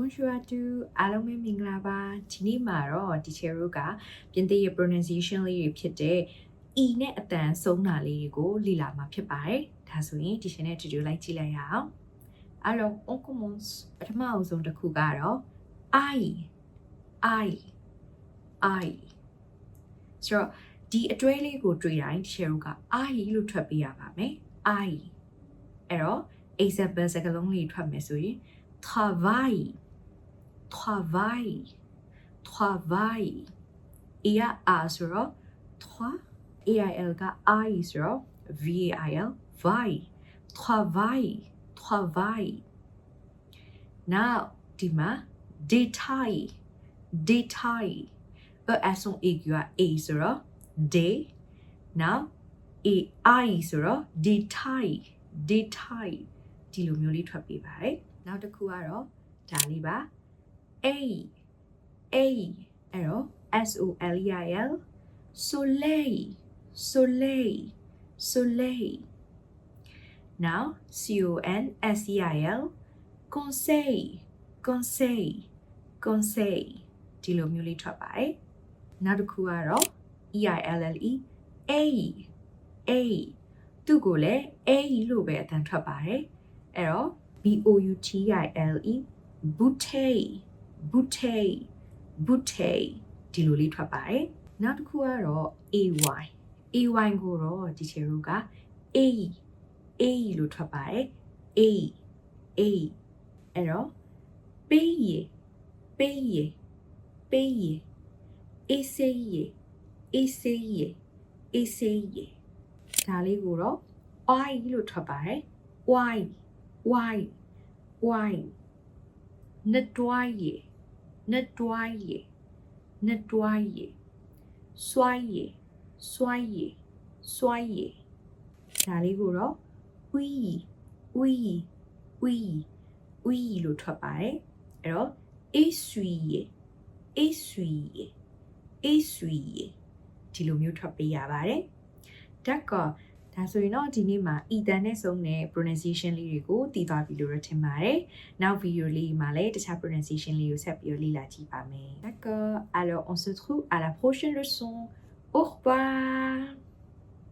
Bonjour à tous အားလုံးပဲမင်္ဂလာပါဒီနေ့မှာတော့ teacher တို့ကပြင်သစ်ရဲ့ pronunciation လေးတွေဖြစ်တဲ့ e နဲ့အတန်ဆုံးတာလေးတွေကိုလေ့လာမှာဖြစ်ပါတယ်ဒါဆိုရင် teacher နဲ့တူတူလိုက်ကြည့်လိုက်ရအောင် Alors on commence ပထမအဆုံးတစ်ခုကတော့ i i i ဆိုတော့ဒီအတွဲလေးကိုတွေ့တိုင်း teacher တို့က i လို့ထွက်ပေးရပါမယ် i အဲ့တော့ example စကားလုံးလေးထွက်မယ်ဆိုရင် travail travail travail et a a ဆိုတော့ trois AIL က I ဆိုတော့ VAIL vai travail travail now ဒီမှာ detail detail အဆုံး A က A ဆိုတော့ day now A I ဆိုတော့ detail detail ဒီလိုမျိုးလေးထွက်ပေးပါတယ်နောက်တစ်ခုကတော့ဒါလေးပါ A A အဲ့တော့ S O L E I L soleil soleil soleil now C O N S E I L conseil conseil conseil ဒီလိုမျိုးလေးထွက်ပါတယ်နောက်တစ်ခုကတော့ E I L L E A A သူ့ကိုလည်း A လို့ပဲအတန်ထွက်ပါတယ်အဲ့တော့ B O U T I L E bouteille bouteille bouteille ဒီလိုလေးထွက်ပါတယ်နောက်တစ်ခုကတော့ AY AY ကိုတော့ဒီချေတို့က A A လို့ထွက်ပါတယ် A A အဲ့တော့ paye paye paye essaye essaye essaye ဒါလေးကိုတော့ Y လို့ထွက်ပါတယ် Y Y Y nettoyer nettoyer nettoyer soyer soyer soyer ဒါလေးကိုတော့ oui oui oui oui လို့ထွက်ပါတယ်အဲ့တော့ essuyer essuyer essuyer ဒီလိုမျိုးထွက်ပေးရပါတယ်ဓာတ်ကော ဒါဆိုရင်တော့ဒီနေ့မှာ e တန်နဲ့ဆုံးတဲ့ pronunciation လေးတွေကိုတည်သွားပြီလို့ရထင်ပါတယ်။နောက် video လေးမှာလည်းတခြား pronunciation လေးကိုဆက်ပြီးတော့လေ့လာကြည့်ပါမယ်။ D'accord. Alors on se trouve à la prochaine leçon. Au revoir.